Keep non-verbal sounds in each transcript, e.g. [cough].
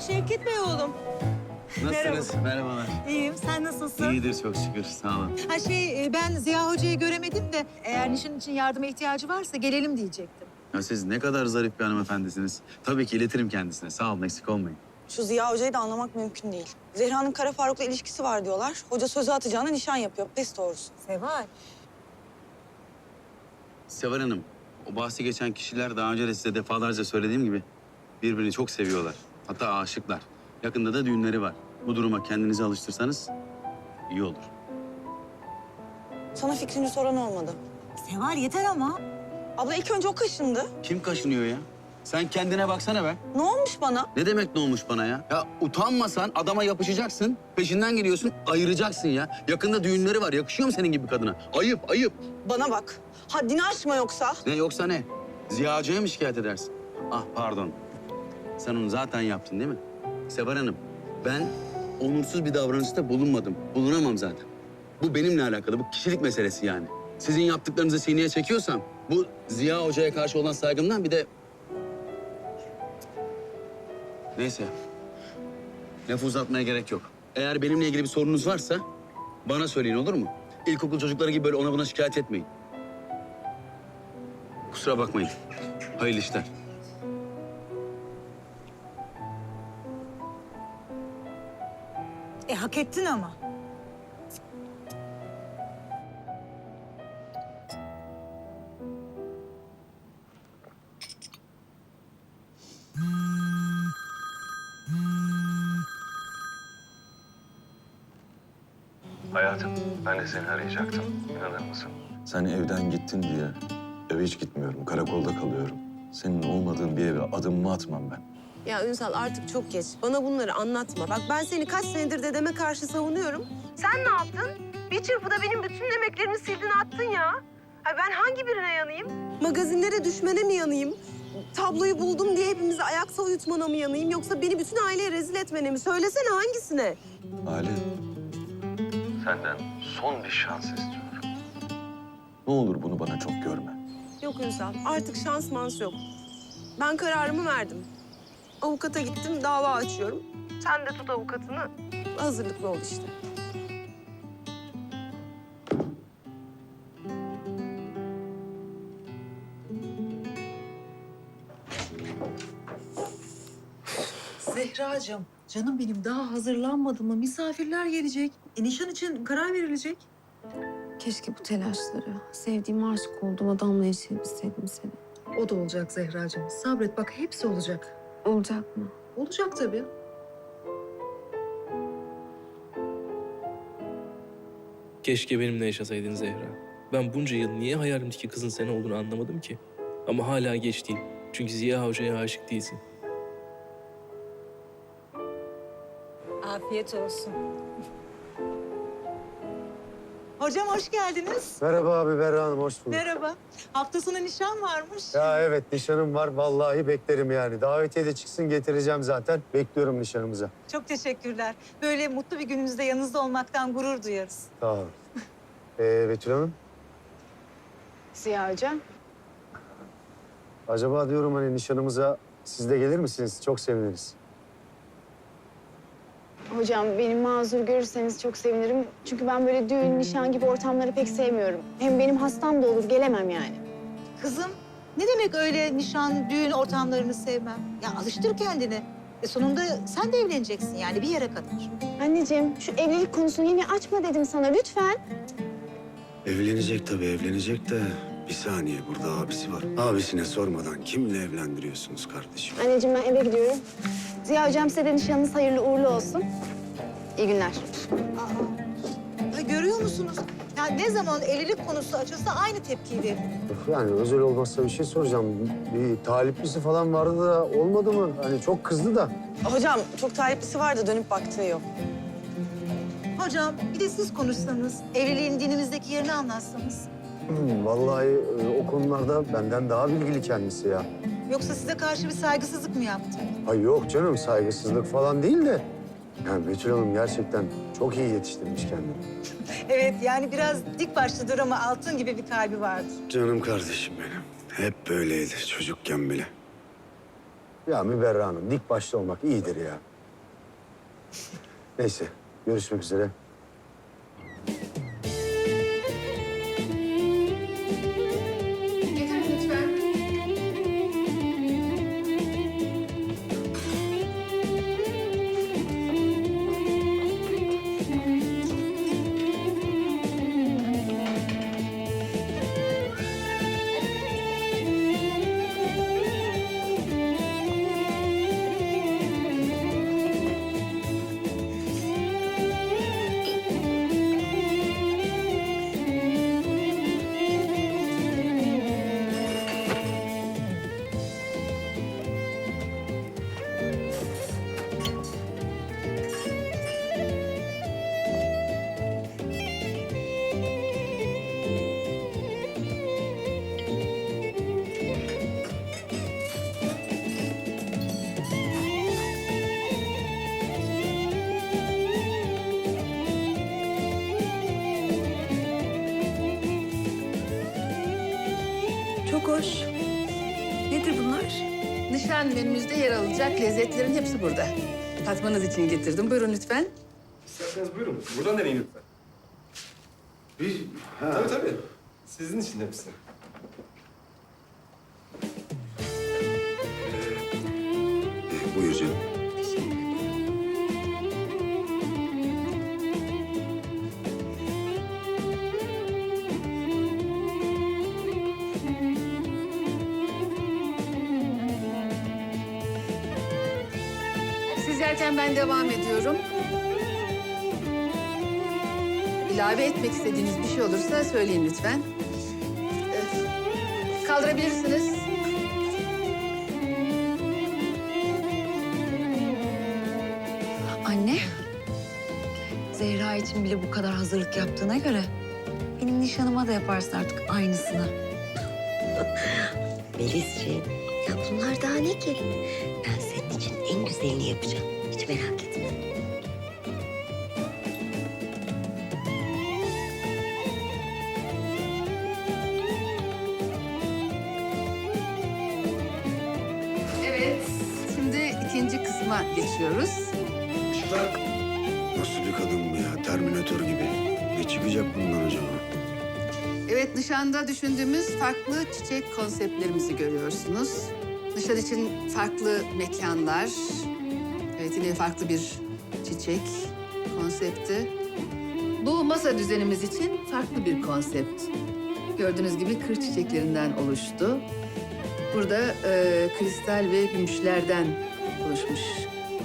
Aa Şevket Bey oğlum. Nasılsınız? Merhabalar. İyiyim. Sen nasılsın? İyidir çok şükür. Sağ olun. Ha şey e, ben Ziya Hoca'yı göremedim de eğer nişan için yardıma ihtiyacı varsa gelelim diyecektim. Ya siz ne kadar zarif bir hanımefendisiniz. Tabii ki iletirim kendisine. Sağ olun eksik olmayın. Şu Ziya Hoca'yı da anlamak mümkün değil. Zehra'nın Kara Faruk'la ilişkisi var diyorlar. Hoca sözü atacağına nişan yapıyor. Pes doğrusu. Seval. Sevar Hanım, o bahsi geçen kişiler daha önce de size defalarca söylediğim gibi birbirini çok seviyorlar. Hatta aşıklar. Yakında da düğünleri var. Bu duruma kendinizi alıştırsanız iyi olur. Sana fikrini soran olmadı. Seval yeter ama. Abla ilk önce o kaşındı. Kim kaşınıyor ya? Sen kendine baksana be. Ne olmuş bana? Ne demek ne olmuş bana ya? Ya utanmasan adama yapışacaksın, peşinden geliyorsun, ayıracaksın ya. Yakında düğünleri var, yakışıyor mu senin gibi kadına? Ayıp, ayıp. Bana bak. Haddini aşma yoksa. Ne yoksa ne? Ziya Hoca'ya mı şikayet edersin? Ah pardon. Sen onu zaten yaptın değil mi? Sevar Hanım, ben onursuz bir davranışta bulunmadım. Bulunamam zaten. Bu benimle alakalı, bu kişilik meselesi yani. Sizin yaptıklarınızı sineye çekiyorsam... ...bu Ziya Hoca'ya karşı olan saygımdan bir de... Neyse. Lafı uzatmaya gerek yok. Eğer benimle ilgili bir sorunuz varsa bana söyleyin olur mu? İlkokul çocukları gibi böyle ona buna şikayet etmeyin. Kusura bakmayın. Hayırlı işler. Hak ettin ama. Hayatım, ben de seni arayacaktım. İnanır mısın? Sen evden gittin diye eve hiç gitmiyorum. Karakolda kalıyorum. Senin olmadığın bir eve adımımı atmam ben. Ya Ünsal artık çok geç. Bana bunları anlatma. Bak ben seni kaç senedir dedeme karşı savunuyorum. Sen ne yaptın? Bir çırpıda benim bütün emeklerimi sildin attın ya. Ha ben hangi birine yanayım? Magazinlere düşmene mi yanayım? Tabloyu buldum diye hepimizi ayakta uyutmana mı yanayım? Yoksa beni bütün aileye rezil etmene mi? Söylesene hangisine? Hale, Senden son bir şans istiyorum. ne olur bunu bana çok görme. Yok Ünsal artık şans mans yok. Ben kararımı verdim. Avukata gittim dava açıyorum. Sen de tut avukatını. Hazırlıklı ol işte. Zehracığım, canım benim daha hazırlanmadım mı? Misafirler gelecek. E, nişan için karar verilecek. Keşke bu telaşları, sevdiğim aşık olduğum adamla yaşayabilseydim seni. O da olacak Zehracığım. Sabret bak hepsi olacak. Olacak mı? Olacak tabii. Keşke benimle yaşasaydın Zehra. Ben bunca yıl niye hayalimdeki kızın sen olduğunu anlamadım ki. Ama hala geç değil. Çünkü Ziya Hoca'ya aşık değilsin. Afiyet olsun. Hocam hoş geldiniz. Merhaba abi Berra Hanım, hoş bulduk. Merhaba. Hafta sonu nişan varmış. Ya evet nişanım var, vallahi beklerim yani. Davetiye de çıksın getireceğim zaten. Bekliyorum nişanımıza. Çok teşekkürler. Böyle mutlu bir günümüzde yanınızda olmaktan gurur duyarız. Sağ olun. Ee, Betül Hanım, Ziya Hoca. acaba diyorum hani nişanımıza siz de gelir misiniz? Çok seviniriz. Hocam beni mazur görürseniz çok sevinirim. Çünkü ben böyle düğün, nişan gibi ortamları pek sevmiyorum. Hem benim hastam da olur, gelemem yani. Kızım ne demek öyle nişan, düğün ortamlarını sevmem? Ya alıştır kendini. E sonunda sen de evleneceksin yani bir yere kadar. Anneciğim şu evlilik konusunu yine açma dedim sana lütfen. Evlenecek tabii evlenecek de bir saniye burada abisi var. Abisine sormadan kimle evlendiriyorsunuz kardeşim? Anneciğim ben eve gidiyorum. Ziya hocam size de nişanınız hayırlı uğurlu olsun. İyi günler. Aa, ya görüyor musunuz? Ya ne zaman evlilik konusu açılsa aynı tepkiyi verir. Yani özel olmazsa bir şey soracağım. Bir taliplisi falan vardı da olmadı mı? Hani çok kızdı da. Hocam çok taliplisi vardı dönüp baktığı yok. Hocam bir de siz konuşsanız, evliliğin dinimizdeki yerini anlatsanız. Hmm, vallahi e, o konularda benden daha bilgili kendisi ya. Yoksa size karşı bir saygısızlık mı yaptı? Ay yok canım saygısızlık falan değil de. Yani Betül Hanım gerçekten çok iyi yetiştirmiş kendini. Evet yani biraz dik başlıdır ama altın gibi bir kalbi vardır. Canım kardeşim benim. Hep böyleydi çocukken bile. Ya Müberra Hanım dik başlı olmak iyidir ya. Neyse, görüşmek üzere. Alacak lezzetlerin hepsi burada. Tatmanız için getirdim. Buyurun lütfen. İsterseniz buyurun. Buradan deneyin lütfen. Bir, ha. Tabii tabii. Sizin için hepsi. Ben devam ediyorum. İlave etmek istediğiniz bir şey olursa söyleyin lütfen. Kaldırabilirsiniz. Anne, Zehra için bile bu kadar hazırlık yaptığına göre benim nişanıma da yaparsın artık aynısını. [laughs] Melisciğim, ya bunlar daha ne ki? Ben senin için en güzelini yapacağım. Merak etme. Evet. Şimdi ikinci kısma geçiyoruz. Nasıl bir kadın bu ya? Terminatör gibi. Ne çıkacak bundan acaba? Evet, nişanda düşündüğümüz farklı çiçek konseptlerimizi görüyorsunuz. Nişan için farklı mekanlar. Yine farklı bir çiçek konsepti. Bu masa düzenimiz için farklı bir konsept. Gördüğünüz gibi kır çiçeklerinden oluştu. Burada e, kristal ve gümüşlerden oluşmuş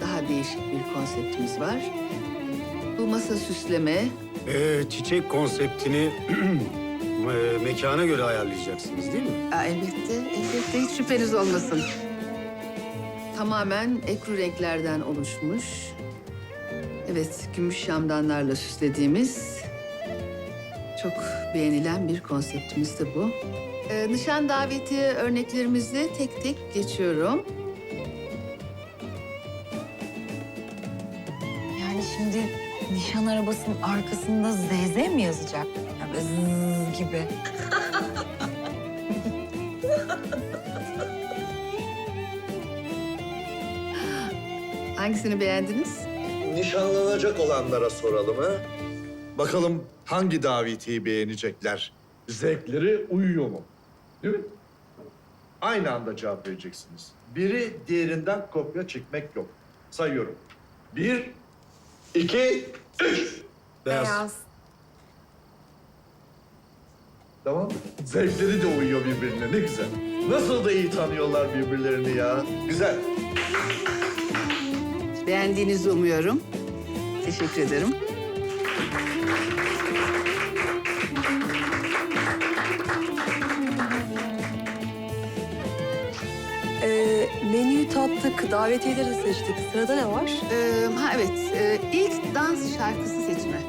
daha değişik bir konseptimiz var. Bu masa süsleme, Ee, çiçek konseptini [clears throat] e, mekana göre ayarlayacaksınız değil mi? Aa, elbette, elbette hiç şüpheniz olmasın. Tamamen ekru renklerden oluşmuş. Evet, gümüş şamdanlarla süslediğimiz çok beğenilen bir konseptimiz de bu. Ee, nişan daveti örneklerimizi tek tek geçiyorum. Yani şimdi nişan arabasının arkasında ZZ mi yazacak? Yani böyle zzz gibi. [laughs] Hangisini beğendiniz? Nişanlanacak olanlara soralım ha. Bakalım hangi davetiyi beğenecekler? Zevkleri uyuyor mu? Değil mi? Aynı anda cevap vereceksiniz. Biri diğerinden kopya çekmek yok. Sayıyorum. Bir, iki, üç. Beyaz. Tamam? Zevkleri de uyuyor birbirine. Ne güzel. Nasıl da iyi tanıyorlar birbirlerini ya. Güzel. Beğendiğinizi umuyorum. Teşekkür ederim. Ee, menüyü tattık, davetiyeleri seçtik. Sırada ne var? Ee, ha evet, ee, ilk dans şarkısı seçme.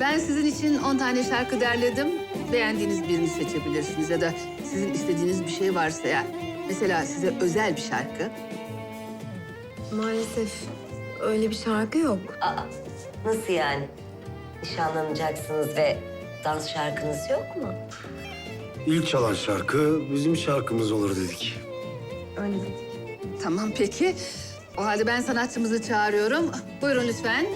Ben sizin için 10 tane şarkı derledim. Beğendiğiniz birini seçebilirsiniz ya da sizin istediğiniz bir şey varsa ya. Mesela size özel bir şarkı. Maalesef öyle bir şarkı yok. Aa, nasıl yani? Nişanlanacaksınız ve dans şarkınız yok mu? İlk çalan şarkı bizim şarkımız olur dedik. Tamam peki. O halde ben sanatçımızı çağırıyorum. Buyurun lütfen.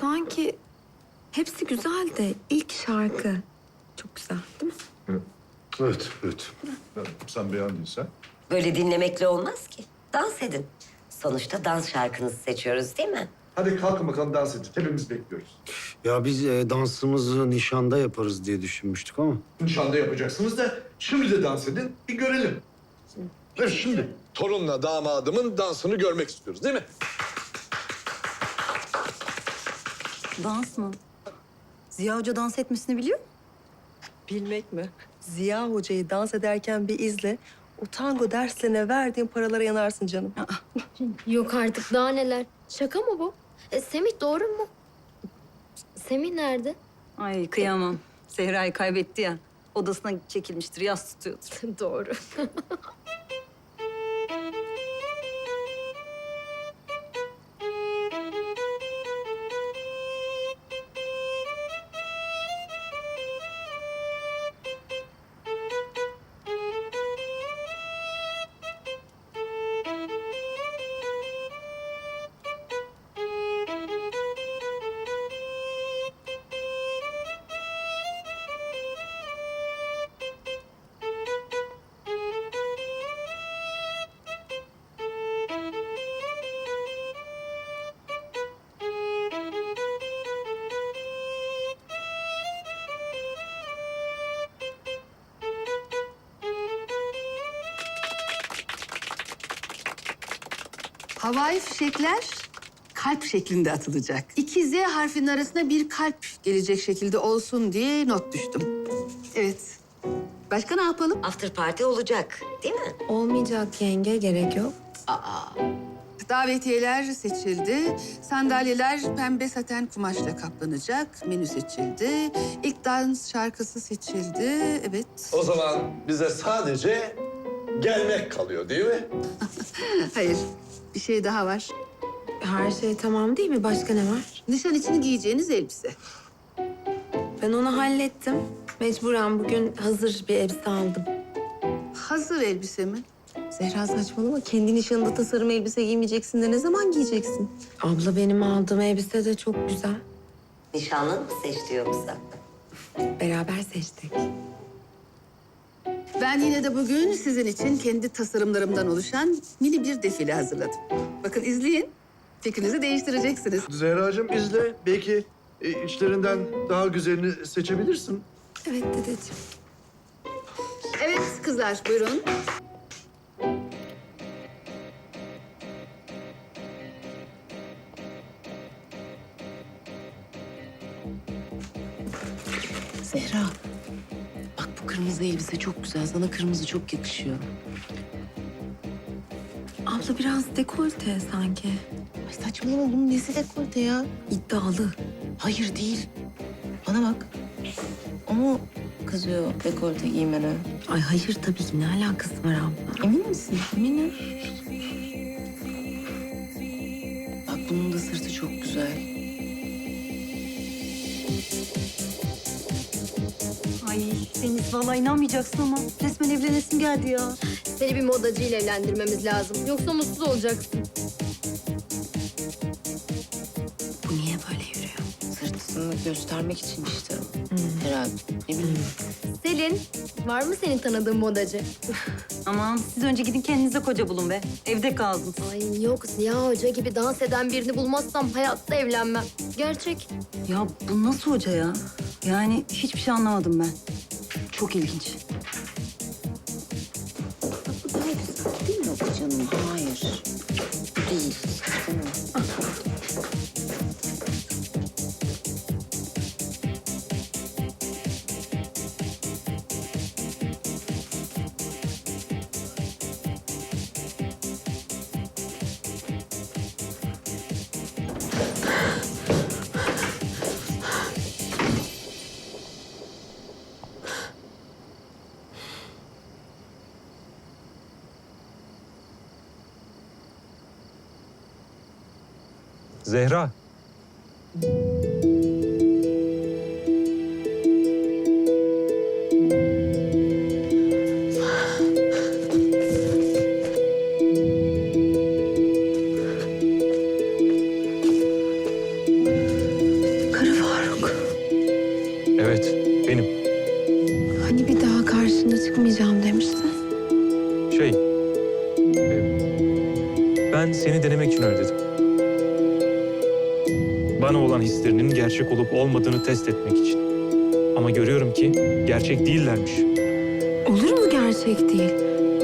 Sanki hepsi güzel de ilk şarkı çok güzel değil mi? Evet, evet. Sen beğendiysen. Böyle dinlemekle olmaz ki. Dans edin. Sonuçta dans şarkınızı seçiyoruz değil mi? Hadi kalkın bakalım dans edin. Hepimiz bekliyoruz. Ya biz e, dansımızı nişanda yaparız diye düşünmüştük ama. Nişanda yapacaksınız da şimdi de dans edin. Bir görelim. Evet şimdi. Torunla damadımın dansını görmek istiyoruz değil mi? Dans mı? Ziya Hoca dans etmesini biliyor mu? Bilmek mi? Ziya Hoca'yı dans ederken bir izle. O tango derslerine verdiğin paralara yanarsın canım. [laughs] Yok artık daha neler. Şaka mı bu? E, Semih doğru mu? Semih nerede? Ay kıyamam. Zehra'yı kaybetti ya. Odasına çekilmiştir, yas tutuyordur. [laughs] doğru. [laughs] Havai fişekler kalp şeklinde atılacak. İki Z harfinin arasına bir kalp gelecek şekilde olsun diye not düştüm. Evet. Başka ne yapalım? After party olacak değil mi? Olmayacak yenge gerek yok. Davetiyeler seçildi. Sandalyeler pembe saten kumaşla kaplanacak. Menü seçildi. İlk dans şarkısı seçildi. Evet. O zaman bize sadece gelmek kalıyor değil mi? [laughs] Hayır. Bir şey daha var. Her şey tamam değil mi? Başka ne var? Nişan için giyeceğiniz elbise. Ben onu hallettim. Mecburen bugün hazır bir elbise aldım. Hazır elbise mi? Zehra saçmalama. Kendi nişanında tasarım elbise giymeyeceksin de ne zaman giyeceksin? Abla benim aldığım elbise de çok güzel. Nişanlın mı seçti yoksa? Beraber seçtik. Ben yine de bugün sizin için kendi tasarımlarımdan oluşan mini bir defile hazırladım. Bakın izleyin. Fikrinizi değiştireceksiniz. Zehracığım izle. Belki e, içlerinden daha güzelini seçebilirsin. Evet dedeciğim. Evet kızlar buyurun. Zehra. Kırmızı elbise çok güzel. Sana kırmızı çok yakışıyor. Abla biraz dekolte sanki. Ay saçmalama bunun nesi dekolte ya? İddialı. Hayır değil. Bana bak. O mu kızıyor dekolte giymene? Ay hayır tabii ki ne alakası var abla? Emin misin? Eminim. Deniz vallahi inanmayacaksın ama resmen evlenesim geldi ya. Seni bir modacıyla evlendirmemiz lazım. Yoksa mutsuz olacaksın. saygısını göstermek için işte. Herhalde. Ne bileyim. Selin, var mı senin tanıdığın modacı? [laughs] Aman siz önce gidin kendinize koca bulun be. Evde kaldınız. Ay yok Ziya Hoca gibi dans eden birini bulmazsam hayatta evlenmem. Gerçek. Ya bu nasıl hoca ya? Yani hiçbir şey anlamadım ben. Çok ilginç. Değil mi o canım? Hayır. Değil. Zehra. Kara Faruk. Evet, benim. Hani bir daha karşına çıkmayacağım demiştin. Şey... e, Ben seni denemek için öyle dedim. Hislerinin gerçek olup olmadığını test etmek için. Ama görüyorum ki gerçek değillermiş. Olur mu gerçek değil?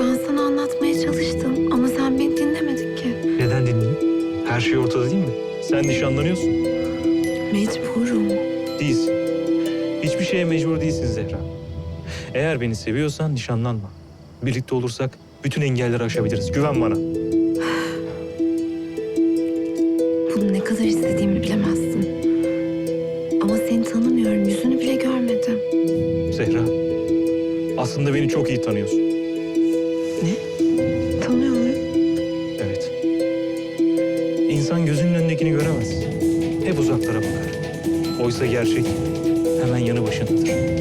Ben sana anlatmaya çalıştım ama sen beni dinlemedin ki. Neden dinleyeyim? Her şey ortada değil mi? Sen nişanlanıyorsun. Mecburum. Değilsin. Hiçbir şeye mecbur değilsin Zehra. Eğer beni seviyorsan nişanlanma. Birlikte olursak bütün engelleri aşabiliriz. Güven bana. Aslında beni çok iyi tanıyorsun. Tanıyor muyum? Evet. İnsan gözünün önündekini göremez. Hep uzaklara bakar. Oysa gerçek hemen yanı başındadır.